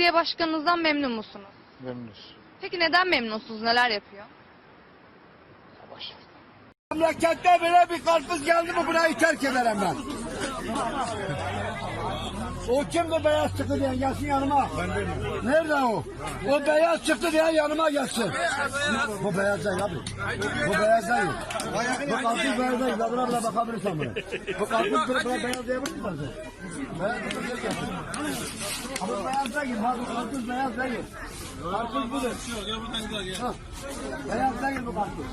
Belediye başkanınızdan memnun musunuz? Memnunuz. Peki neden memnunsunuz? Neler yapıyor? Memlekette böyle bir karpuz geldi mi burayı terk ederim ben. O kimdi beyaz çıktı diye gelsin yanıma. Nerede o? O beyaz çıktı diye yanıma gelsin. Bu beyaz değil abi. Bu beyaz değil. Bu karpuz beyaz değil. Buna bile bakabilirsin buna. Bu karpuz bile bile beyaz diyebilir misin? Beyaz çıktı diye gelsin. Ama bu beyaz değil. Ha, bu karpuz beyaz değil. Karpuz budur. Ha, Beyaz değil bu karpuz.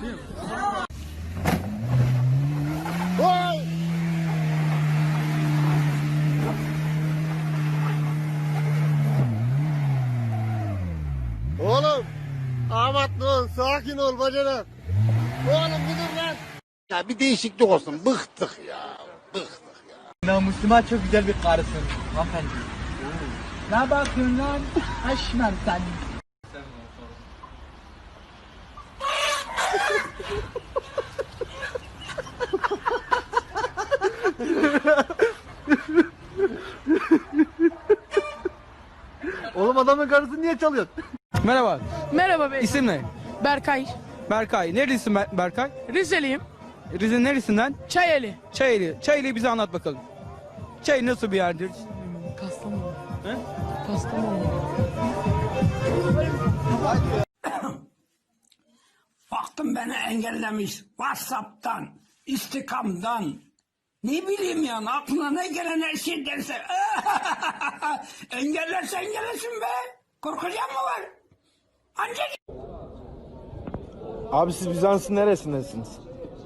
Oğlum. Amatlı ol. Sakin ol bacanak. Oğlum bir dur lan. Ya bir değişiklik olsun. Bıktık ya. Bıktık. Namusuma çok güzel bir karısın hanımefendi. Ne bakıyorsun lan? Aşmam sen. Oğlum adamın karısını niye çalıyorsun? Merhaba. Merhaba bey. İsim ne? Berkay. Berkay. Nerelisin Ber- Berkay? Rizeliyim. Rize'nin neresinden? Çayeli. Çayeli. Çayeli bize anlat bakalım. Çay nasıl bir yerdir? Kastamonu. He? Kastamonu. Baktım beni engellemiş WhatsApp'tan, istikamdan. Ne bileyim ya aklına ne gelen her şey derse. Engellerse engellesin be. Korkacağım mı var? Ancak Abi siz Bizans'ın neresindensiniz?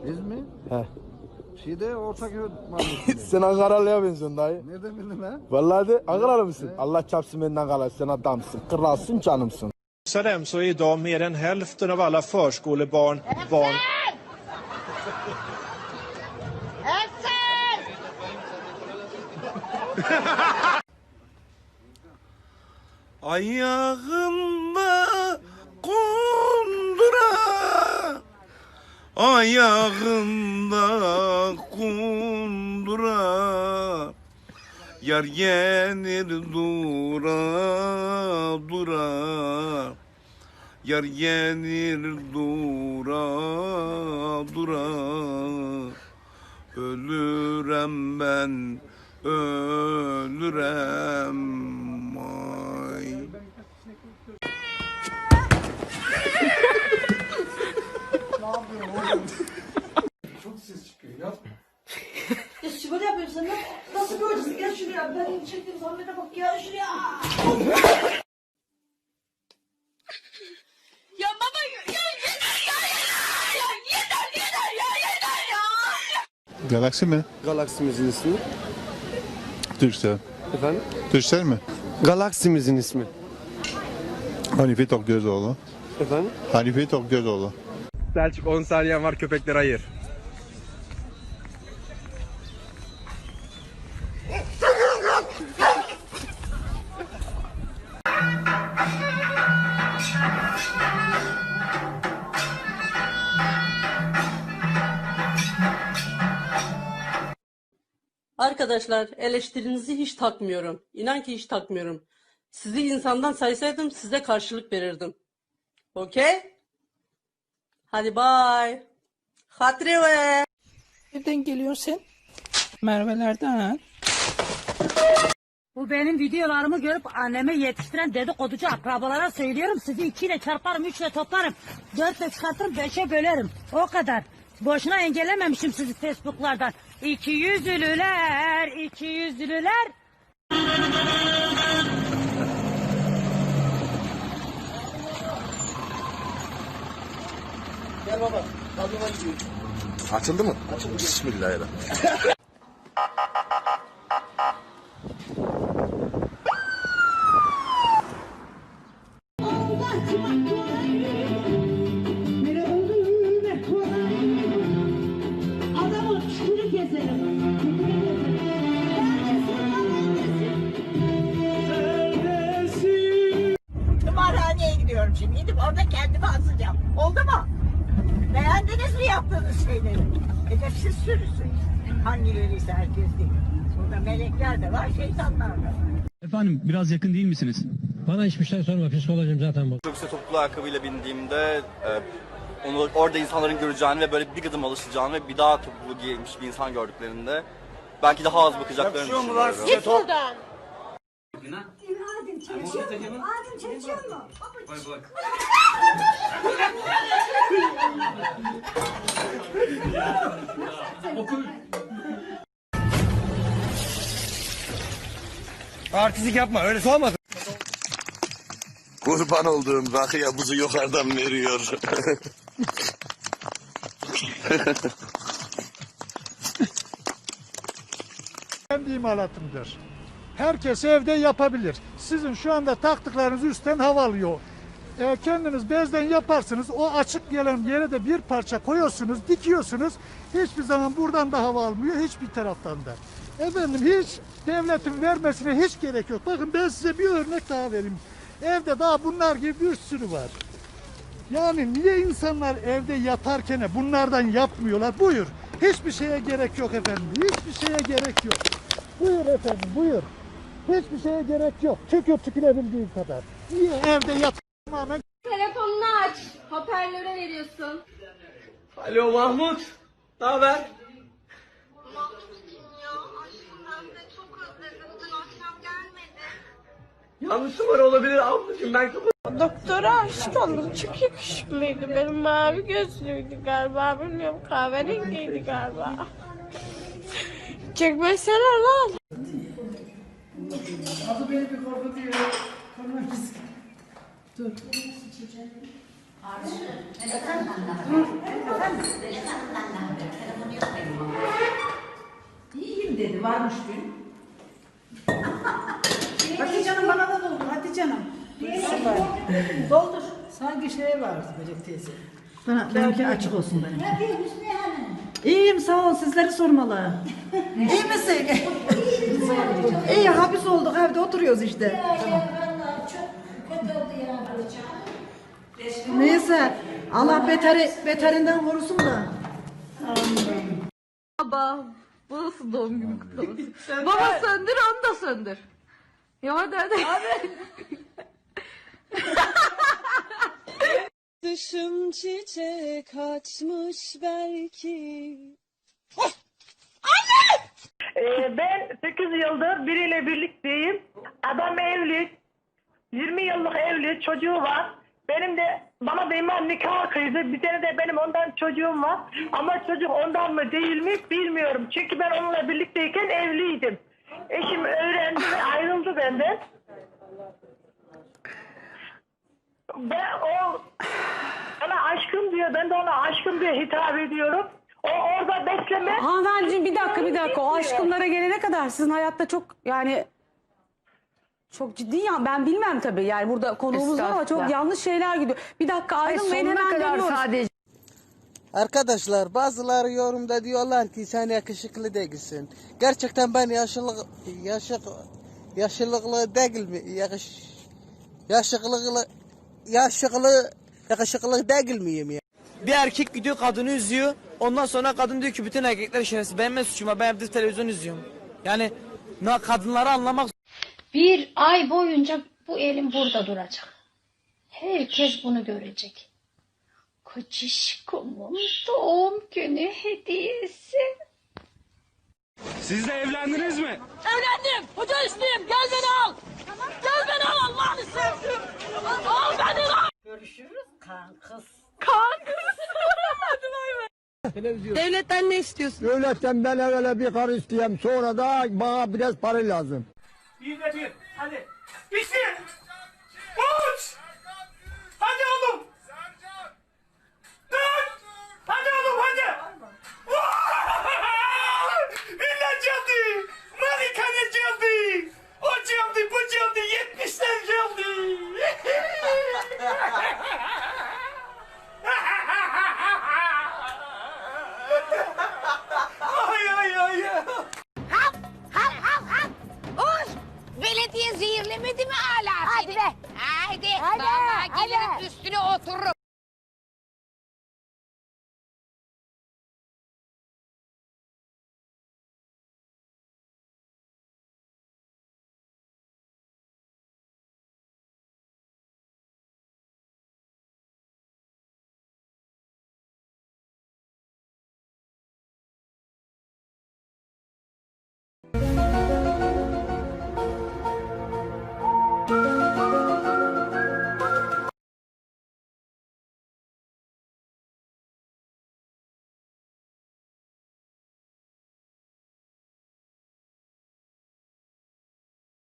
Biz mi? He. Şeyde Ortaköy mahallesinde. Sen Ankaralı'ya benziyorsun dayı. Nereden bildin lan? Vallahi de Ankaralı mısın? Allah çarpsın benden Ankara. Sen adamsın. Kralsın canımsın. dem så är idag mer än hälften av alla förskolebarn barn Ayağımda Ayağımda kundura Yar yenir dura dura. Yar yenir dura dura. Ölürem ben ölürem ay Ya sigara yapıyorsun lan. Nasıl görürsün? Gel şuraya. Ben çektim zahmete bak ya şuraya. Ya baba ya yeter ya yeter ya yeter yeter ya yeter ya. Galaksi mi? Galaksimizin ismi. Türksel. Efendim? Türksel mi? Galaksimizin ismi. Hanife Tokgözoğlu. Efendim? Hanife Tokgözoğlu. Selçuk 10 saniyen var köpekleri ayır. Arkadaşlar eleştirinizi hiç takmıyorum. İnan ki hiç takmıyorum. Sizi insandan saysaydım size karşılık verirdim. Okey? Hadi bye. Hatri ve. Nereden geliyorsun sen? Merve'lerden. Bu benim videolarımı görüp anneme yetiştiren dedikoducu akrabalara söylüyorum. Sizi ikiyle çarparım, üçle toplarım. Dörtle çıkartırım, beşe bölerim. O kadar. Boşuna engellememişim sizi Facebook'lardan. İki yüzlüler, iki yüzlüler. Açıldı mı? Açıldı. Bismillahirrahmanirrahim. Edepsiz sürüsü. Hangileriyse herkes değil. Burada melekler de var, şeytanlar da var. Efendim biraz yakın değil misiniz? Bana hiçbir şey sorma psikolojim zaten bu. Otobüse topuklu ayakkabıyla bindiğimde e, onu orada insanların göreceğini ve böyle bir gıdım alışacağını ve bir daha topuklu giymiş bir insan gördüklerinde belki daha az bakacaklarını düşünüyorum. Git buradan. Artistik yapma öyle olmaz. Kurban olduğum rakıya buzu yukarıdan veriyor. kendi imalatımdır. Herkes evde yapabilir. Sizin şu anda taktıklarınız üstten hava alıyor. E, kendiniz bezden yaparsınız. O açık gelen yere de bir parça koyuyorsunuz, dikiyorsunuz. Hiçbir zaman buradan da hava almıyor, hiçbir taraftan da. Efendim hiç devletin vermesine hiç gerek yok. Bakın ben size bir örnek daha vereyim. Evde daha bunlar gibi bir sürü var. Yani niye insanlar evde yatarken bunlardan yapmıyorlar? Buyur. Hiçbir şeye gerek yok efendim. Hiçbir şeye gerek yok. Buyur efendim buyur. Hiçbir şeye gerek yok. Tükür tükürebildiğin kadar. Niye evde yat tamamen Telefonunu aç. Hoparlöre veriyorsun. Alo Mahmut. Ne haber? Yanlış numara olabilir ablacığım ben kapat. Doktora aşık oldum. Çok yakışıklıydı. Benim mavi gözlüydü galiba. Bilmiyorum kahverengiydi galiba. Çekmesene lan. İyiyim dedi varmış dün. Hadi canım bana da doldur hadi canım. Süper. Doldur. Sanki şey var Böcek teyze. Bana, benimki açık olsun benim. İyiyim sağ ol sizleri sormalı. İyi misin? İyi hapis olduk evde oturuyoruz işte. Neyse Allah beteri, beterinden korusun da. Baba. Bu nasıl doğum günü kutlaması? Baba söndür onu da söndür. Ya hadi hadi. Dışım çiçek açmış belki. Ee, ben 8 yıldır biriyle birlikteyim. Adam evli. 20 yıllık evli. Çocuğu var. Benim de bana da imam nikah kıydı. Bir tane de benim ondan çocuğum var. Ama çocuk ondan mı değil mi bilmiyorum. Çünkü ben onunla birlikteyken evliydim. Eşim öğrendi ve ayrıldı benden. Ben o bana aşkım diyor. Ben de ona aşkım diye hitap ediyorum. O orada besleme. Hanımefendiciğim bir dakika bir dakika. O aşkımlara gelene kadar sizin hayatta çok yani çok ciddi ya ben bilmem tabii yani burada konuğumuz var ama çok yanlış şeyler gidiyor. Bir dakika ayrılmayın hemen dönüyoruz. Arkadaşlar bazıları yorumda diyorlar ki sen yakışıklı değilsin. Gerçekten ben yaşlılık yaşık yaşlılıklı değil mi? Yakış yaşıklı yaşıklı yakışıklı değil miyim ya? Bir erkek gidiyor kadını üzüyor. Ondan sonra kadın diyor ki bütün erkekler şerefsiz. Benim ne suçum var? Ben evde televizyon izliyorum. Yani na kadınları anlamak Bir ay boyunca bu elim burada duracak. Herkes bunu görecek. Kocişkomun doğum günü hediyesi. Siz de evlendiniz mi? Evlendim. Hoca üstüyüm. Gel beni al. Gel beni al Allah'ını sevdim. Al beni al. Görüşürüz kankız. Kankız. hadi bay bay. Devletten ne istiyorsun? Devletten ben evvela bir karı isteyeyim. Sonra da bana biraz para lazım. Bir de bir. Hadi. İki.